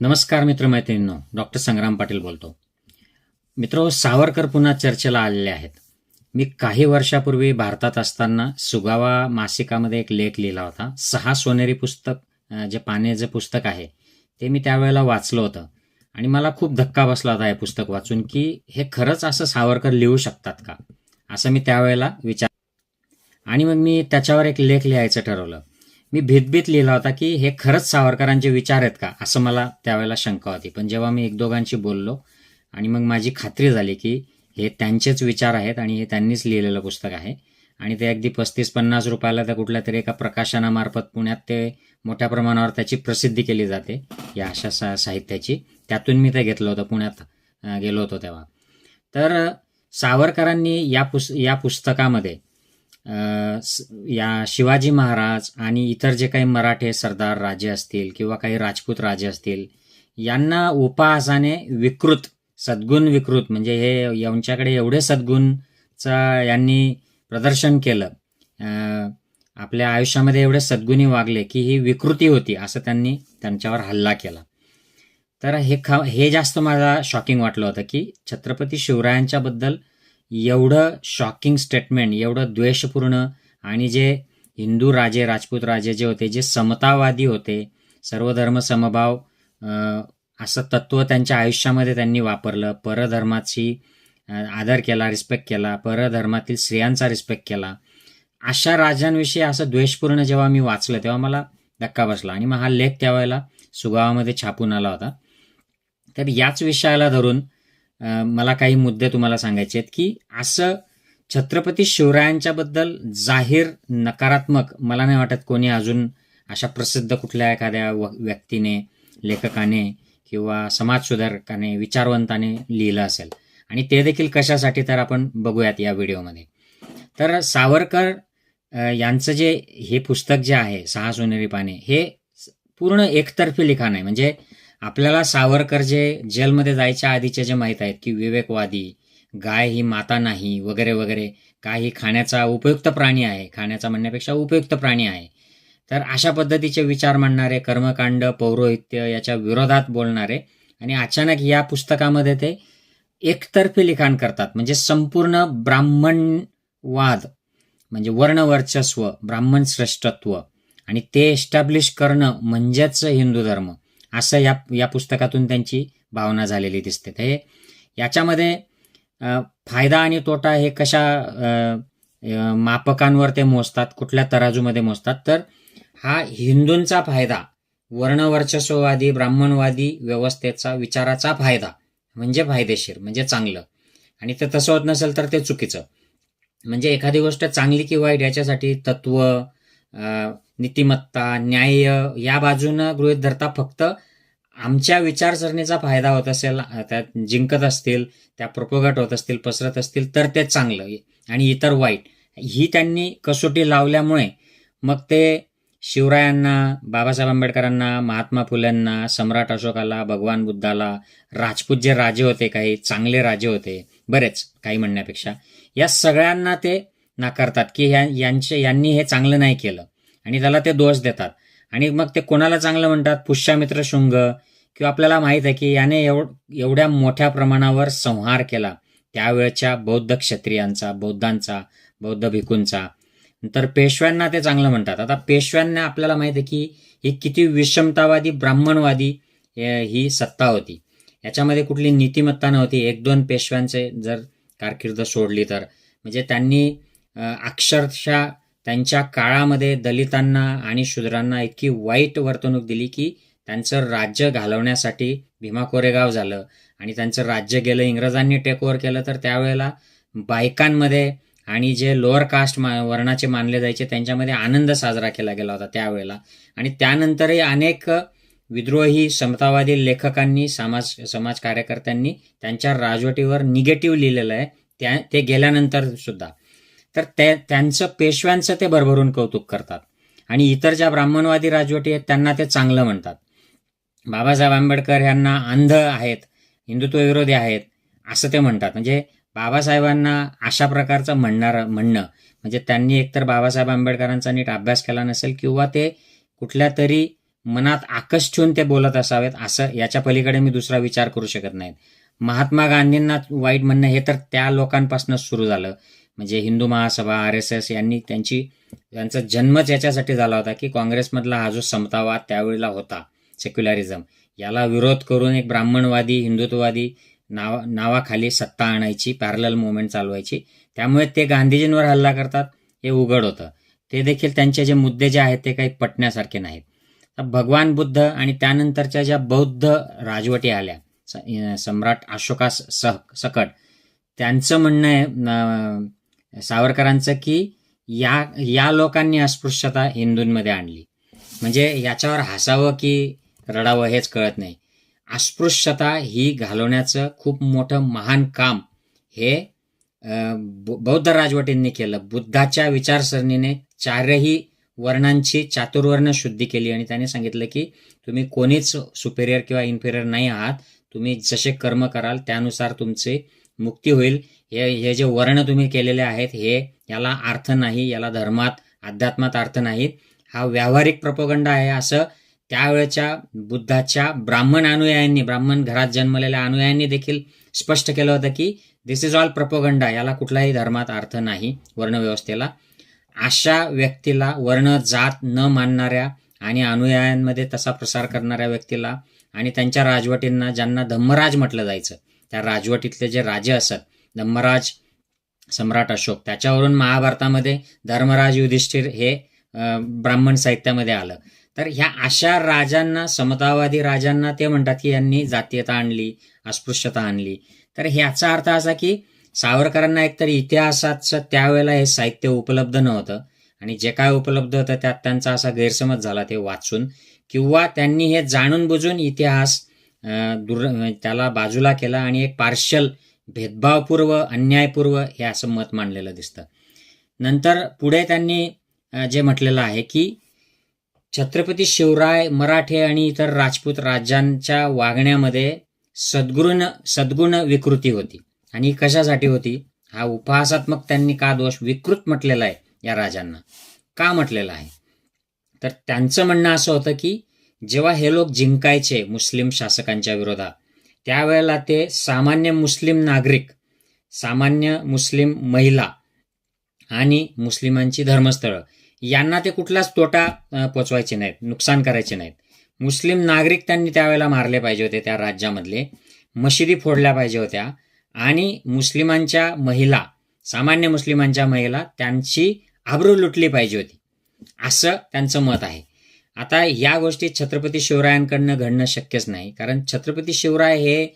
नमस्कार मित्रमैत्रिणींनो डॉक्टर संग्राम पाटील बोलतो. मित्र सावरकर पुन्हा चर्चेला आलेले आहेत. मी काही वर्षापूर्वी भारतात असताना सुगावा मासिकामध्ये एक लेख लिहिला होता. सहा सोनेरी पुस्तक जे पाने जे पुस्तक आहे ते मी त्यावेळेला वाचलं होतं. आणि मला खूप धक्का बसला होता हे पुस्तक वाचून की हे खरंच असं सावरकर लिहू शकतात का? असं मी त्यावेळेला विचार आणि मग मी त्याच्यावर एक लेख लिहायचं ठरवलं. मी भीतभीत लिहिला होता की हे खरंच सावरकरांचे विचार आहेत का? असं मला त्यावेळेला शंका होती. पण जेव्हा मी एक दोघांशी बोललो आणि मग माझी खात्री झाली की हे त्यांचेच विचार आहेत आणि हे त्यांनीच लिहिलेलं पुस्तक आहे आणि ते अगदी पस्तीस पन्नास रुपयाला त्या कुठल्या तरी एका प्रकाशनामार्फत पुण्यात ते मोठ्या प्रमाणावर त्याची प्रसिद्धी केली जाते या अशा सा साहित्याची. त्यातून मी ते घेतलं होतं पुण्यात गेलो होतो तेव्हा. तर सावरकरांनी या पुस या पुस्तकामध्ये या शिवाजी महाराज आणि इतर जे काही मराठे सरदार राजे असतील किंवा काही राजपूत राजे असतील यांना उपहासाने विकृत सद्गुण विकृत म्हणजे हे यांच्याकडे एवढे सद्गुणचा यांनी प्रदर्शन केलं आपल्या आयुष्यामध्ये एवढे सद्गुणी वागले की ही विकृती होती असं त्यांनी त्यांच्यावर हल्ला केला. तर हे ख हे जास्त मला शॉकिंग वाटलं होतं की छत्रपती शिवरायांच्याबद्दल एवढं शॉकिंग स्टेटमेंट एवढं द्वेषपूर्ण आणि जे हिंदू राजे राजपूत राजे जे होते जे समतावादी होते सर्वधर्म समभाव असं तत्व त्यांच्या आयुष्यामध्ये त्यांनी वापरलं. परधर्माची आदर केला रिस्पेक्ट केला. परधर्मातील स्त्रियांचा रिस्पेक्ट केला. अशा राजांविषयी असं द्वेषपूर्ण जेव्हा मी वाचलं तेव्हा मला धक्का बसला. आणि मग हा लेख त्यावेळेला सुगावामध्ये छापून आला होता. तर याच विषयाला धरून मला काही मुद्दे तुम्हाला सांगायचे आहेत की असं छत्रपती शिवरायांच्याबद्दल जाहीर नकारात्मक मला नाही वाटत कोणी अजून अशा प्रसिद्ध कुठल्या एखाद्या व- व्यक्तीने लेखकाने किंवा समाजसुधारकाने विचारवंताने लिहिलं असेल. आणि ते देखील कशासाठी तर आपण बघूयात या व्हिडिओमध्ये. तर सावरकर यांचं जे हे पुस्तक जे आहे सहा सोनेरी पाने हे पूर्ण एकतर्फी लिखाण आहे. म्हणजे आपल्याला सावरकर जे जेलमध्ये जायच्या आधीचे जे माहीत आहेत की विवेकवादी गाय ही माता नाही वगैरे वगैरे गाय ही खाण्याचा उपयुक्त प्राणी आहे खाण्याचा म्हणण्यापेक्षा उपयुक्त प्राणी आहे. तर अशा पद्धतीचे विचार मांडणारे कर्मकांड पौरोहित्य याच्या विरोधात बोलणारे आणि अचानक या पुस्तकामध्ये ते एकतर्फी लिखाण करतात. म्हणजे संपूर्ण ब्राह्मणवाद म्हणजे वर्णवर्चस्व ब्राह्मण श्रेष्ठत्व आणि ते एस्टॅब्लिश करणं म्हणजेच हिंदू धर्म. असं या या पुस्तकातून त्यांची भावना झालेली दिसते. तर हे याच्यामध्ये फायदा आणि तोटा हे कशा मापकांवर ते मोजतात कुठल्या तराजूमध्ये मोजतात? तर हा हिंदूंचा फायदा वर्णवर्चस्ववादी ब्राह्मणवादी व्यवस्थेचा विचाराचा फायदा म्हणजे फायदेशीर म्हणजे चांगलं. आणि ते तसं होत नसेल तर ते चुकीचं. म्हणजे एखादी गोष्ट चांगली की वाईट याच्यासाठी तत्व नीतिमत्ता न्याय या बाजूनं गृहित धरता फक्त आमच्या विचारसरणीचा फायदा होत असेल त्यात जिंकत असतील त्या प्रोपोगट होत असतील पसरत असतील तर ते चांगलं. आणि इतर वाईट. ही त्यांनी कसोटी लावल्यामुळे मग ते शिवरायांना बाबासाहेब आंबेडकरांना महात्मा फुल्यांना सम्राट अशोकाला भगवान बुद्धाला राजपूत जे राजे होते काही चांगले राजे होते बरेच काही म्हणण्यापेक्षा या सगळ्यांना ते नाकारतात की ह्या यांचे यांनी हे चांगलं नाही केलं. आणि त्याला ते दोष देतात. आणि मग ते कोणाला चांगलं म्हणतात? पुष्यामित्र शुंग. किंवा आपल्याला माहीत आहे की याने एव एवढ्या मोठ्या प्रमाणावर संहार केला. त्यावेळच्या बौद्ध क्षत्रियांचा बौद्धांचा बौद्ध भिकूंचा. नंतर पेशव्यांना ते चांगलं म्हणतात. आता पेशव्यांना आपल्याला माहीत आहे की ही किती विषमतावादी ब्राह्मणवादी ही सत्ता होती. याच्यामध्ये कुठली नीतिमत्ता नव्हती. एक दोन पेशव्यांचे जर कारकीर्द सोडली तर. म्हणजे त्यांनी अक्षरशः त्यांच्या काळामध्ये दलितांना आणि शूद्रांना इतकी वाईट वर्तणूक दिली की त्यांचं राज्य घालवण्यासाठी भीमा कोरेगाव झालं. आणि त्यांचं राज्य गेलं इंग्रजांनी टेकओव्हर केलं तर त्यावेळेला बायकांमध्ये आणि जे लोअर कास्ट मा वर्णाचे मानले जायचे त्यांच्यामध्ये आनंद साजरा केला गेला होता त्यावेळेला. आणि त्यानंतरही अनेक विद्रोही समतावादी लेखकांनी समाज समाज कार्यकर्त्यांनी त्यांच्या राजवटीवर निगेटिव्ह लिहिलेलं आहे. त्या ते गेल्यानंतर सुद्धा. तर ते त्यांचं पेशव्यांचं ते भरभरून कौतुक करतात. आणि इतर ज्या ब्राह्मणवादी राजवटी आहेत त्यांना ते चांगलं म्हणतात. बाबासाहेब आंबेडकर यांना अंध आहेत हिंदुत्वविरोधी आहेत असं ते म्हणतात. म्हणजे बाबासाहेबांना अशा प्रकारचं म्हणणारं म्हणणं म्हणजे त्यांनी एकतर बाबासाहेब आंबेडकरांचा नीट अभ्यास केला नसेल किंवा ते कुठल्या तरी मनात आकश ठेवून ते बोलत असावेत असं याच्या पलीकडे मी दुसरा विचार करू शकत नाहीत. महात्मा गांधींना वाईट म्हणणं हे तर त्या लोकांपासूनच सुरू झालं. म्हणजे Hindu Mahasabha R S S यांनी त्यांची त्यांचा जन्मच याच्यासाठी झाला होता की काँग्रेसमधला हा जो समतावाद त्यावेळेला होता सेक्युलरिझम याला विरोध करून एक ब्राह्मणवादी हिंदुत्ववादी नावा नावाखाली सत्ता आणायची पॅरल मुवमेंट चालवायची. त्यामुळे ते गांधीजींवर हल्ला करतात हे उघड होतं. ते देखील त्यांचे जे मुद्दे जे आहेत ते काही पटण्यासारखे नाहीत. तर भगवान बुद्ध आणि त्यानंतरच्या ज्या बौद्ध राजवटी आल्या स- सम्राट अशोका सह- सकट त्यांचं म्हणणं आहे सावरकरांचं की या या लोकांनी अस्पृश्यता हिंदूंमध्ये आणली. म्हणजे याच्यावर हसावं की रडावं हेच कळत नाही. अस्पृश्यता ही घालवण्याचं खूप मोठं महान काम हे बौद्ध राजवटींनी केलं. बुद्धाच्या विचारसरणीने चारही वर्णांची चातुर्वर्ण शुद्धी केली आणि त्याने सांगितलं की तुम्ही कोणीच सुपेरियर किंवा इन्फेरियर नाही आहात. तुम्ही जसे कर्म कराल त्यानुसार तुमचे मुक्ती होईल. हे हे जे वर्ण तुम्ही केलेले आहेत हे याला अर्थ नाही याला धर्मात अध्यात्मात अर्थ नाहीत हा व्यावहारिक प्रपोगंड आहे असं त्यावेळच्या बुद्धाच्या ब्राह्मण अनुयायांनी ब्राह्मण घरात जन्मलेल्या अनुयायांनी देखील स्पष्ट केलं होतं की दिस इज ऑल प्रपोगंडा याला कुठलाही धर्मात अर्थ नाही वर्णव्यवस्थेला. अशा व्यक्तीला वर्ण जात न मानणाऱ्या आणि अनुयायांमध्ये तसा प्रसार करणाऱ्या व्यक्तीला आणि त्यांच्या राजवटींना ज्यांना धम्मराज म्हटलं जायचं त्या राजवटीतले जे राजे असत धम्मराज सम्राट अशोक त्याच्यावरून महाभारतामध्ये धर्मराज युधिष्ठिर हे ब्राह्मण साहित्यामध्ये आलं. तर ह्या अशा राजांना समतावादी राजांना ते म्हणतात की यांनी जातीयता आणली अस्पृश्यता आणली. तर ह्याचा अर्थ असा की सावरकरांना एकतर इतिहासाचं त्यावेळेला हे साहित्य उपलब्ध नव्हतं आणि जे काय उपलब्ध होतं त्यात त्यांचा असा गैरसमज झाला ते वाचून किंवा त्यांनी हे जाणून बुजून इतिहास दुर त्याला बाजूला केला आणि एक पार्शल भेदभावपूर्व अन्यायपूर्व हे असं मत मांडलेलं दिसतं. नंतर पुढे त्यांनी जे म्हटलेलं आहे की छत्रपती शिवराय मराठे आणि इतर राजपूत राज्यांच्या वागण्यामध्ये सद्गुण सद्गुण विकृती होती आणि कशासाठी होती? हा उपहासात्मक त्यांनी का दोष विकृत म्हटलेला आहे या राजांना? का म्हटलेला आहे? तर त्यांचं म्हणणं असं होतं की जेव्हा हे लोक जिंकायचे मुस्लिम शासकांच्या विरोधात त्यावेळेला ते सामान्य मुस्लिम नागरिक सामान्य मुस्लिम महिला आणि मुस्लिमांची धर्मस्थळं यांना ते कुठलाच तोटा पोचवायचे नाहीत नुकसान करायचे नाहीत. मुस्लिम नागरिक त्यांनी त्यावेळेला मारले पाहिजे होते त्या राज्यामधले मशिदी फोडल्या पाहिजे होत्या आणि मुस्लिमांच्या महिला सामान्य मुस्लिमांच्या महिला त्यांची आबरू लुटली पाहिजे होती. असं त्यांचं मत आहे. आता या गोष्टी छत्रपती शिवरायांकडनं घडणं शक्यच नाही. कारण छत्रपती शिवराय हे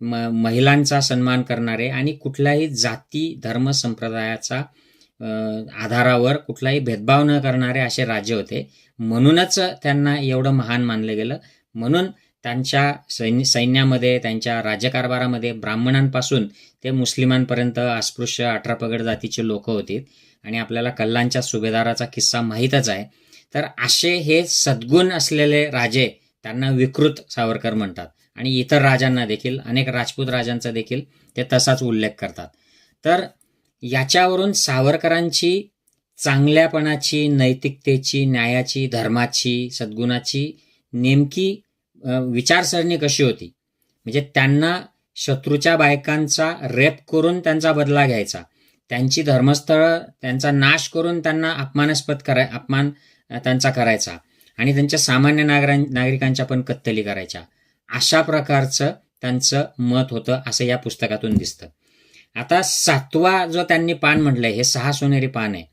म- महिलांचा सन्मान करणारे आणि कुठल्याही जाती धर्म संप्रदायाचा आधारावर कुठलाही भेदभाव न करणारे असे राज्य होते. म्हणूनच त्यांना एवढं महान मानलं गेलं. म्हणून त्यांच्या सैन्य सैन्यामध्ये त्यांच्या राज्यकारभारामध्ये ब्राह्मणांपासून ते मुस्लिमांपर्यंत अस्पृश्य अठरा पगड जातीचे लोक होते. आणि आपल्याला कल्लांच्या सुभेदाराचा किस्सा माहीतच आहे. तर असे हे सद्गुण असलेले राजे त्यांना विकृत सावरकर म्हणतात. आणि इतर राजांना देखील अनेक राजपूत राजांचा देखील ते तसाच उल्लेख करतात. तर याच्यावरून सावरकरांची चांगल्यापणाची नैतिकतेची न्यायाची धर्माची सद्गुणाची नेमकी विचारसरणी कशी होती? म्हणजे त्यांना शत्रूच्या बायकांचा रेप करून त्यांचा बदला घ्यायचा. त्यांची धर्मस्थळं त्यांचा नाश करून त्यांना अपमानास्पद कराय अपमान त्यांचा करायचा. आणि त्यांच्या सामान्य नागरां नागरिकांच्या पण कत्तली करायच्या. अशा प्रकारचं त्यांचं मत होतं असं या पुस्तकातून दिसतं. आता सातवा जो त्यांनी पान म्हटलंय हे सहा सोनेरी पान आहे.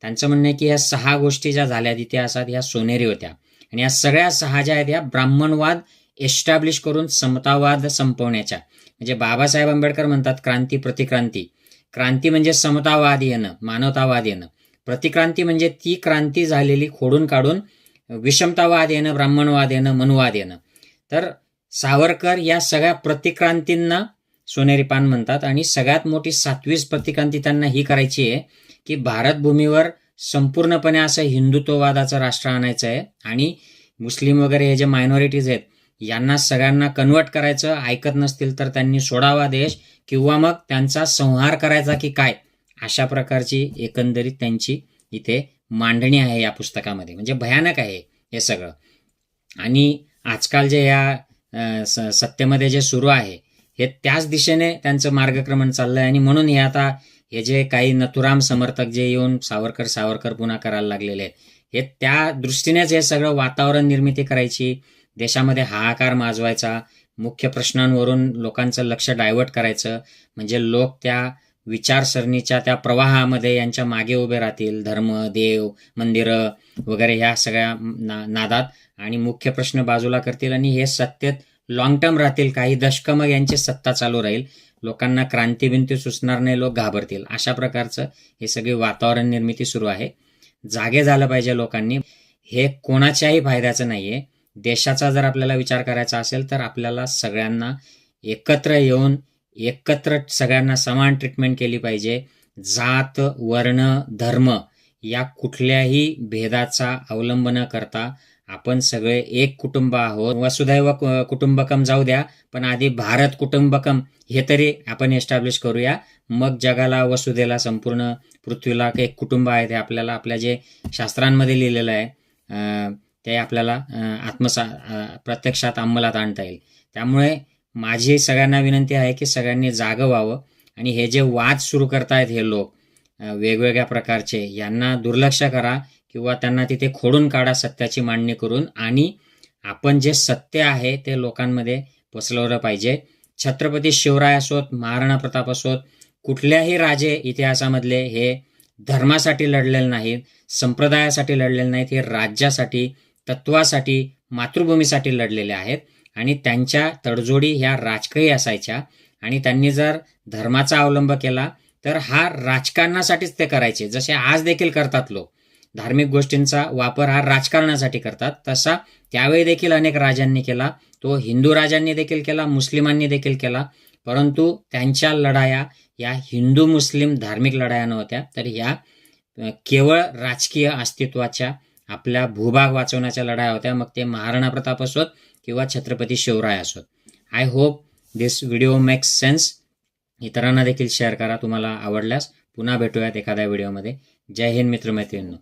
त्यांचं म्हणणं आहे की ह्या सहा गोष्टी ज्या झाल्या इतिहासात ह्या सोनेरी होत्या. आणि या सगळ्या सहा ज्या आहेत या ब्राह्मणवाद एस्टॅब्लिश करून समतावाद संपवण्याच्या. म्हणजे बाबासाहेब आंबेडकर म्हणतात क्रांती प्रतिक्रांती. क्रांती म्हणजे समतावाद येणं मानवतावाद येणं. प्रतिक्रांती म्हणजे ती क्रांती झालेली खोडून काढून विषमतावाद येणं ब्राह्मणवाद येणं मनुवाद येणं. तर सावरकर या सगळ्या प्रतिक्रांतींना सोनेरी पान म्हणतात आणि सगळ्यात मोठी सातवीस प्रतिक्रांती त्यांना ही करायची आहे की भारतभूमीवर संपूर्णपणे असं हिंदुत्ववादाचं राष्ट्र आणायचं आहे आणि मुस्लिम वगैरे हे जे मायनॉरिटीज आहेत यांना सगळ्यांना कन्वर्ट करायचं ऐकत नसतील तर त्यांनी सोडावा देश किंवा मग त्यांचा संहार करायचा की काय? अशा प्रकारची एकंदरीत त्यांची इथे मांडणी आहे या पुस्तकामध्ये. म्हणजे भयानक आहे हे सगळं. आणि आजकाल जे या स- सत्तेमध्ये जे सुरू आहे हे त्याच दिशेने त्यांचं मार्गक्रमण चाललं आहे आणि म्हणून हे आता हे जे काही नथुराम समर्थक जे येऊन सावरकर सावरकर पुन्हा करायला लागलेले आहेत हे त्या दृष्टीनेच हे सगळं वातावरण निर्मिती करायची देशामध्ये हाहाकार माजवायचा मुख्य प्रश्नांवरून लोकांचं लक्ष डायव्हर्ट करायचं म्हणजे लोक त्या विचारसरणीच्या त्या प्रवाहामध्ये यांच्या मागे उभे राहतील. धर्म देव मंदिरं वगैरे ह्या सगळ्या ना नादात. आणि मुख्य प्रश्न बाजूला करतील आणि हे सत्तेत लॉंग टर्म राहतील. काही दशकं मग यांची सत्ता चालू राहील. लोकांना क्रांतीबिंती सुचणार नाही लोक घाबरतील. अशा प्रकारचं हे सगळी वातावरण निर्मिती सुरू आहे. जागे झालं पाहिजे लोकांनी. हे कोणाच्याही फायद्याचं नाही आहे देशाचा जर आपल्याला विचार करायचा असेल तर आपल्याला सगळ्यांना एकत्र येऊन एकत्र सगळ्यांना समान ट्रीटमेंट केली पाहिजे. जात वर्ण धर्म या कुठल्याही भेदाचा अवलंब न करता आपण सगळे एक कुटुंब आहोत. वसुधैव कु- कुटुंबकम जाऊ द्या पण आधी भारत कुटुंबकम हे तरी आपण एस्टॅब्लिश करूया. मग जगाला वसुधेला संपूर्ण पृथ्वीला एक कुटुंब आहे ते आपल्याला आपल्या जे शास्त्रांमध्ये लिहिलेलं आहे ते आपल्याला आत्मसा प्रत्यक्षात अंमलात आणता येईल. त्यामुळे माझी सगळ्यांना विनंती आहे की सगळ्यांनी जागं व्हावं. आणि हे जे वाद सुरू करतायत हे लोक वेगवेगळ्या प्रकारचे यांना दुर्लक्ष करा किंवा त्यांना तिथे खोडून काढा सत्याची मांडणी करून. आणि आपण जे सत्य आहे ते लोकांमध्ये पसरवलं पाहिजे. छत्रपती शिवराय असोत महाराणा प्रताप असोत कुठल्याही राजे इतिहासामधले हे धर्मासाठी लढलेले नाहीत संप्रदायासाठी लढलेले नाहीत हे राज्यासाठी तत्वासाठी मातृभूमीसाठी लढलेले आहेत. आणि त्यांच्या तडजोडी ह्या राजकीय असायच्या. आणि त्यांनी जर धर्माचा अवलंब केला तर हा राजकारणासाठीच ते करायचे. जसे आज देखील करतात लोक. धार्मिक गोष्टींचा वापर हा राजकारणासाठी करतात. तसा त्यावेळी देखील अनेक राजांनी केला. तो हिंदू राजांनी देखील केला मुस्लिमांनी देखील केला. परंतु त्यांच्या लढाया या हिंदू मुस्लिम धार्मिक लढाया नव्हत्या. तर ह्या केवळ राजकीय अस्तित्वाच्या आपल्या भूभाग वाचवण्याच्या लढाया होत्या. मग ते महाराणा प्रताप असोत किंवा छत्रपती शिवराय असोत. I hope this video makes sense इतरांना देखील शेअर करा तुम्हाला आवडल्यास. पुन्हा भेटूयात एखाद्या व्हिडिओमध्ये जय हिंद मित्रमैत्रिणींनो.